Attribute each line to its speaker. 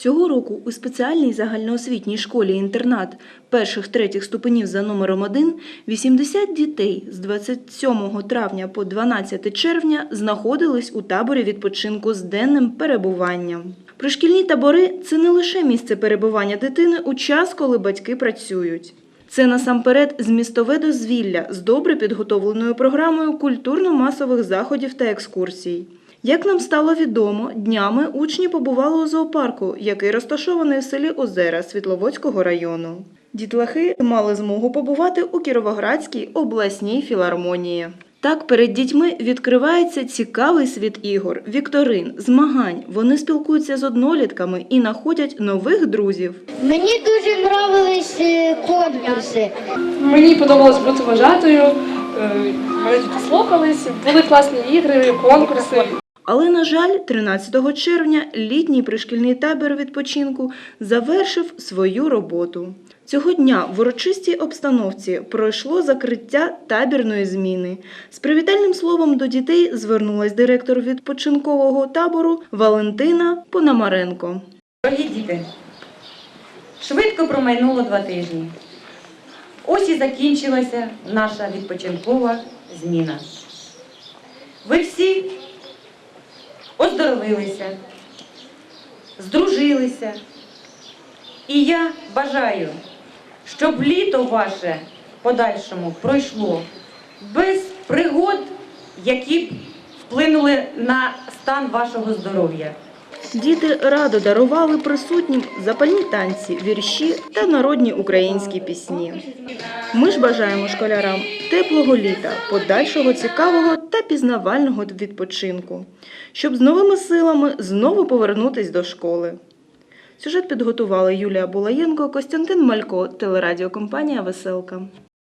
Speaker 1: Цього року у спеціальній загальноосвітній школі-інтернат перших-третіх ступенів за номером 1 80 дітей з 27 травня по 12 червня знаходились у таборі відпочинку з денним перебуванням. Пришкільні табори це не лише місце перебування дитини у час, коли батьки працюють. Це насамперед змістове дозвілля з добре підготовленою програмою культурно-масових заходів та екскурсій. Як нам стало відомо, днями учні побували у зоопарку, який розташований в селі Озера Світловодського району. Дітлахи мали змогу побувати у Кіровоградській обласній філармонії. Так перед дітьми відкривається цікавий світ ігор, вікторин, змагань. Вони спілкуються з однолітками і знаходять нових друзів.
Speaker 2: Мені дуже нравились е, конкурси.
Speaker 3: Мені подобалось бути вважатою, мене слухались, були класні ігри, конкурси.
Speaker 1: Але, на жаль, 13 червня літній пришкільний табір відпочинку завершив свою роботу. Цього дня в урочистій обстановці пройшло закриття табірної зміни. З привітальним словом до дітей звернулась директор відпочинкового табору Валентина Пономаренко.
Speaker 4: Дорогі діти, швидко промайнуло два тижні. Ось і закінчилася наша відпочинкова зміна. Ви всі оздоровилися, здружилися. І я бажаю, щоб літо ваше подальшому пройшло без пригод, які б вплинули на стан вашого здоров'я.
Speaker 1: Діти радо дарували присутнім запальні танці, вірші та народні українські пісні. Ми ж бажаємо школярам теплого літа, подальшого цікавого та пізнавального відпочинку, щоб з новими силами знову повернутись до школи. Сюжет підготували Юлія Булаєнко, Костянтин Малько, телерадіокомпанія Веселка.